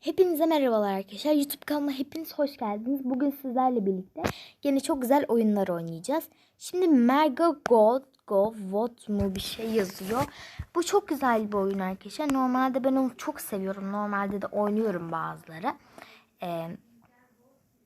Hepinize merhabalar arkadaşlar. YouTube kanalıma hepiniz hoş geldiniz. Bugün sizlerle birlikte yine çok güzel oyunlar oynayacağız. Şimdi Mega Gold Go What mu bir şey yazıyor. Bu çok güzel bir oyun arkadaşlar. Normalde ben onu çok seviyorum. Normalde de oynuyorum bazıları. Ee,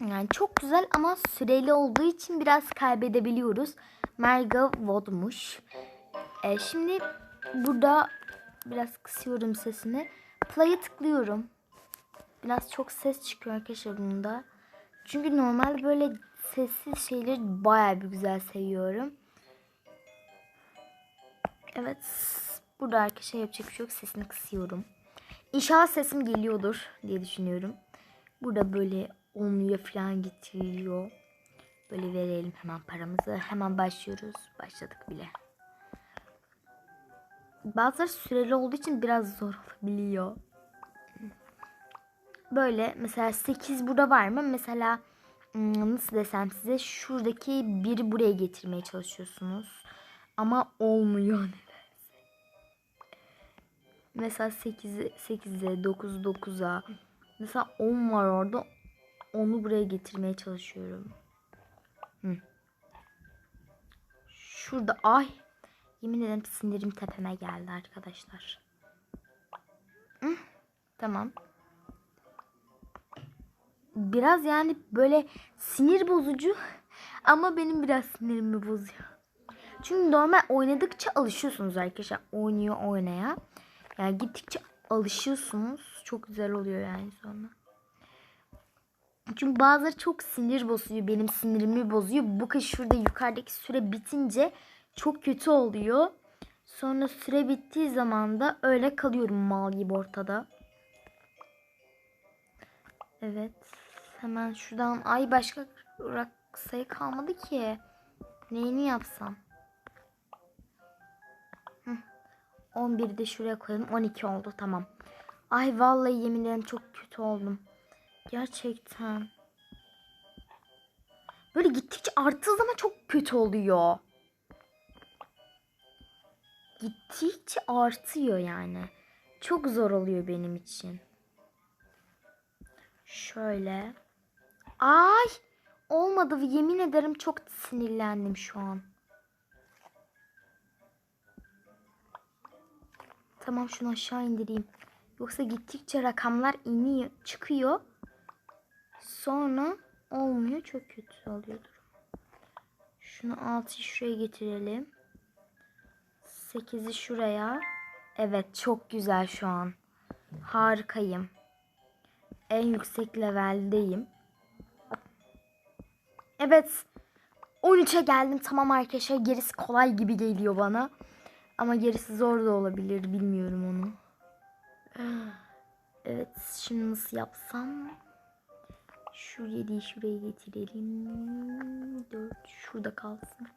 yani çok güzel ama süreli olduğu için biraz kaybedebiliyoruz. Mega Vod'muş. Ee, şimdi burada biraz kısıyorum sesini. Play'e tıklıyorum. Biraz çok ses çıkıyor arkadaşlar bunda. Çünkü normal böyle sessiz şeyleri baya bir güzel seviyorum. Evet. Burada arkadaşlar yapacak bir şey yok. Sesini kısıyorum. İnşallah sesim geliyordur diye düşünüyorum. Burada böyle onluya falan getiriliyor. Böyle verelim hemen paramızı. Hemen başlıyoruz. Başladık bile. Bazıları süreli olduğu için biraz zor olabiliyor böyle mesela 8 burada var mı? Mesela nasıl desem size şuradaki biri buraya getirmeye çalışıyorsunuz. Ama olmuyor nedense. Mesela 8'e 8'e 9 9'a mesela 10 var orada. Onu buraya getirmeye çalışıyorum. Şurada ay yemin ederim sinirim tepeme geldi arkadaşlar. Tamam biraz yani böyle sinir bozucu ama benim biraz sinirimi bozuyor. Çünkü normal oynadıkça alışıyorsunuz arkadaşlar. Oynuyor oynaya. Yani gittikçe alışıyorsunuz. Çok güzel oluyor yani sonra. Çünkü bazıları çok sinir bozuyor. Benim sinirimi bozuyor. Bu kız şurada yukarıdaki süre bitince çok kötü oluyor. Sonra süre bittiği zaman da öyle kalıyorum mal gibi ortada. Evet. Hemen şuradan ay başka sayı kalmadı ki. Neyini yapsam? Hı. 11'i de şuraya koyalım. 12 oldu tamam. Ay vallahi yemin ederim çok kötü oldum. Gerçekten. Böyle gittikçe arttığı zaman çok kötü oluyor. Gittikçe artıyor yani. Çok zor oluyor benim için. Şöyle. Ay olmadı yemin ederim çok sinirlendim şu an. Tamam şunu aşağı indireyim. Yoksa gittikçe rakamlar iniyor, çıkıyor. Sonra olmuyor. Çok kötü oluyor durum. Şunu 6'yı şuraya getirelim. 8'i şuraya. Evet çok güzel şu an. Harikayım. En yüksek leveldeyim. Evet. 13'e geldim. Tamam arkadaşlar. Gerisi kolay gibi geliyor bana. Ama gerisi zor da olabilir. Bilmiyorum onu. Evet. Şimdi nasıl yapsam? Şu 7'yi şuraya getirelim. 4 şurada kalsın.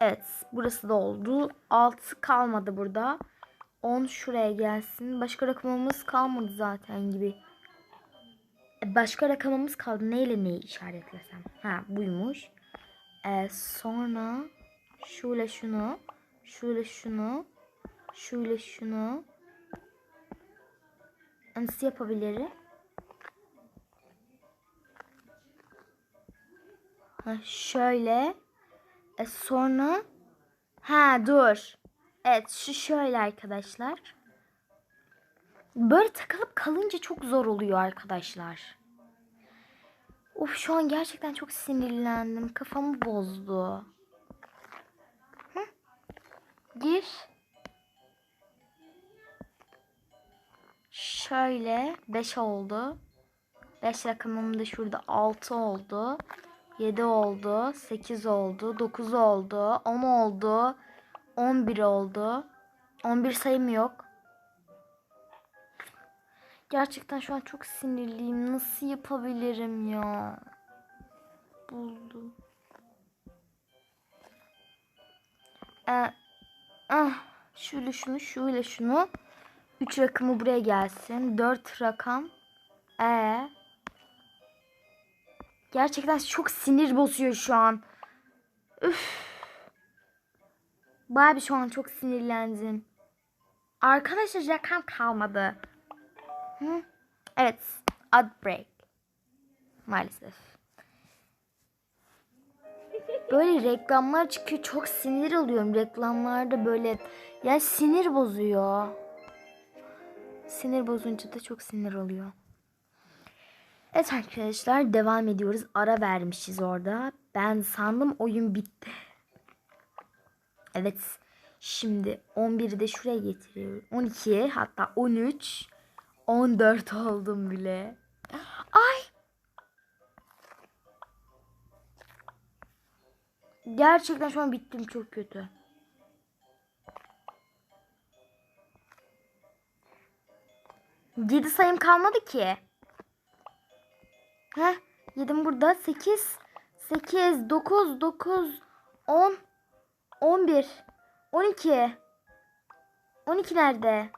Evet. Burası da oldu. 6 kalmadı burada. 10 şuraya gelsin. Başka rakamımız kalmadı zaten gibi. Başka rakamımız kaldı. Neyle neyi işaretlesem? Ha buymuş. Ee, sonra şöyle şunu, şöyle şunu, şöyle şunu. Nasıl yapabilirim? Ha, şöyle. E, sonra ha dur. Evet şu şöyle arkadaşlar. Böyle takılıp kalınca çok zor oluyor arkadaşlar. Of şu an gerçekten çok sinirlendim. Kafamı bozdu. Hı? Gir. Şöyle 5 oldu. 5 rakamım da şurada 6 oldu. 7 oldu. 8 oldu. 9 oldu. 10 oldu. 11 oldu. 11 sayım yok. Gerçekten şu an çok sinirliyim. Nasıl yapabilirim ya? Buldum. Ee, ah, şöyle şunu, şöyle şunu. 3 rakamı buraya gelsin. 4 rakam. E. Ee, gerçekten çok sinir bozuyor şu an. Üf. Baya bir şu an çok sinirlendim. Arkadaşlar rakam kalmadı. Hı? Evet. ad break. Maalesef. Böyle reklamlar çıkıyor. Çok sinir oluyorum. Reklamlarda böyle ya sinir bozuyor. Sinir bozunca da çok sinir oluyor. Evet arkadaşlar devam ediyoruz. Ara vermişiz orada. Ben sandım oyun bitti. Evet. Şimdi 11'i de şuraya getiriyorum. 12 hatta 13 14 oldum bile. Ay. Gerçekten şu an bittim çok kötü. Yedi sayım kalmadı ki. Heh, yedim burada. Sekiz, sekiz, dokuz, dokuz, on, on bir, on iki. On iki nerede?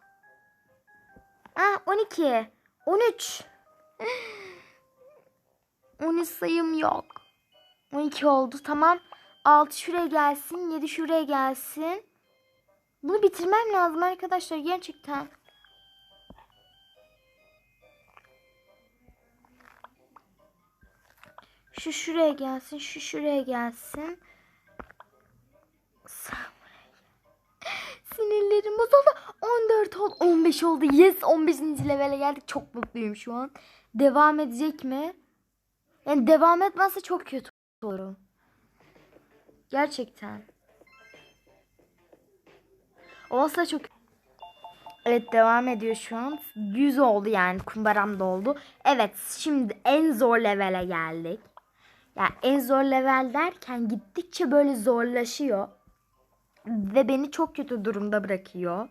Ah, on iki, on üç. On üç sayım yok. On iki oldu tamam. Altı şuraya gelsin, yedi şuraya gelsin. Bunu bitirmem lazım arkadaşlar gerçekten. Şu şuraya gelsin, şu şuraya gelsin. Sen buraya gel. Sinirlerim bozuldu. 14 oldu, 15 oldu. Yes, 15. levele geldik. Çok mutluyum şu an. Devam edecek mi? Yani devam etmezse çok kötü olurum. Gerçekten. Olsa çok Evet devam ediyor şu an. 100 oldu yani kumbaram doldu. Evet şimdi en zor levele geldik. Yani en zor level derken gittikçe böyle zorlaşıyor. Ve beni çok kötü durumda bırakıyor.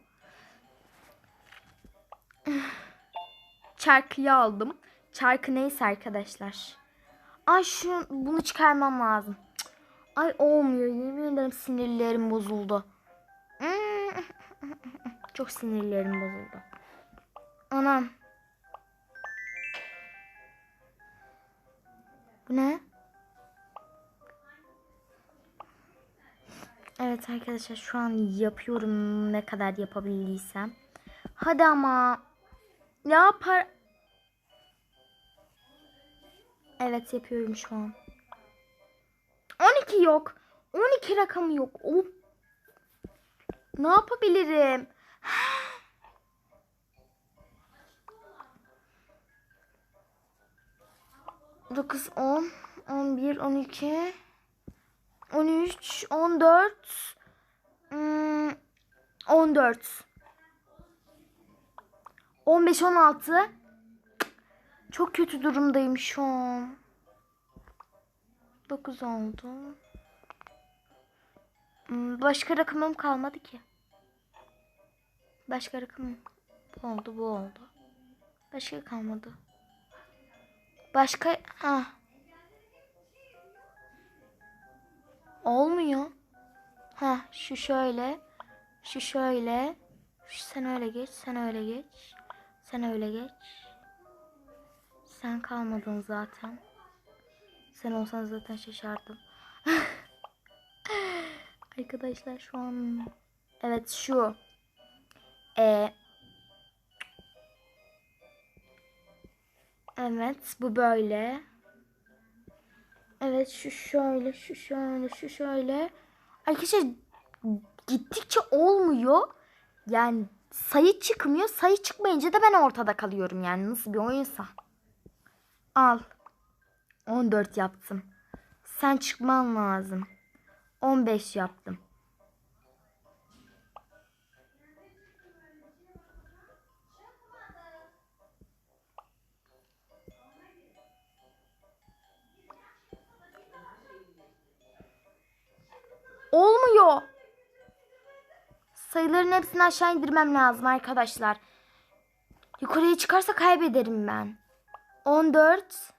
Çarkıyı aldım. Çarkı neyse arkadaşlar. Ay şu bunu çıkarmam lazım. Ay olmuyor. Yemin ederim sinirlerim bozuldu. Çok sinirlerim bozuldu. Anam. Bu ne? Evet arkadaşlar şu an yapıyorum ne kadar yapabildiysem. Hadi ama. Ne yapar? Evet yapıyorum şu an. 12 yok. 12 rakamı yok. Of. Ne yapabilirim? Dokuz, on, on bir, on iki, on üç, on dört, hmm, on dört, on beş, on altı. Çok kötü durumdayım şu an. Dokuz oldu. Hmm, Başka rakamım kalmadı ki. Başka rakamım bu oldu bu oldu. Başka kalmadı. Başka ha. Olmuyor. Ha şu şöyle. Şu şöyle. Şu sen öyle geç. Sen öyle geç. Sen öyle geç. Sen kalmadın zaten. Sen olsan zaten şaşardım. Arkadaşlar şu an evet şu e, evet bu böyle evet şu şöyle şu şöyle şu şöyle. Arkadaşlar gittikçe olmuyor. Yani sayı çıkmıyor. Sayı çıkmayınca da ben ortada kalıyorum yani. Nasıl bir oyunsa. Al. 14 yaptım. Sen çıkman lazım. 15 yaptım. Olmuyor. Sayıların hepsini aşağı indirmem lazım arkadaşlar. Yukarıya çıkarsa kaybederim ben. 14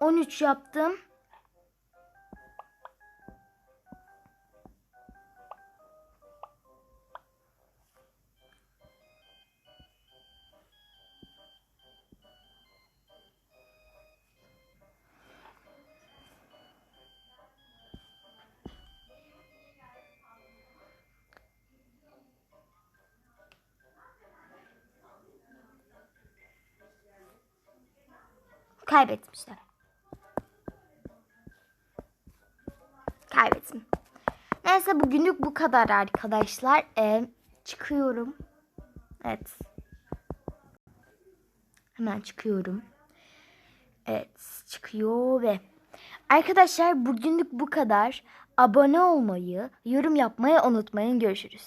13 yaptım. Kaybetmişler. Kaybettim. Neyse bugünlük bu kadar arkadaşlar. Ee, çıkıyorum. Evet. Hemen çıkıyorum. Evet çıkıyor ve arkadaşlar bugünlük bu kadar. Abone olmayı, yorum yapmayı unutmayın. Görüşürüz.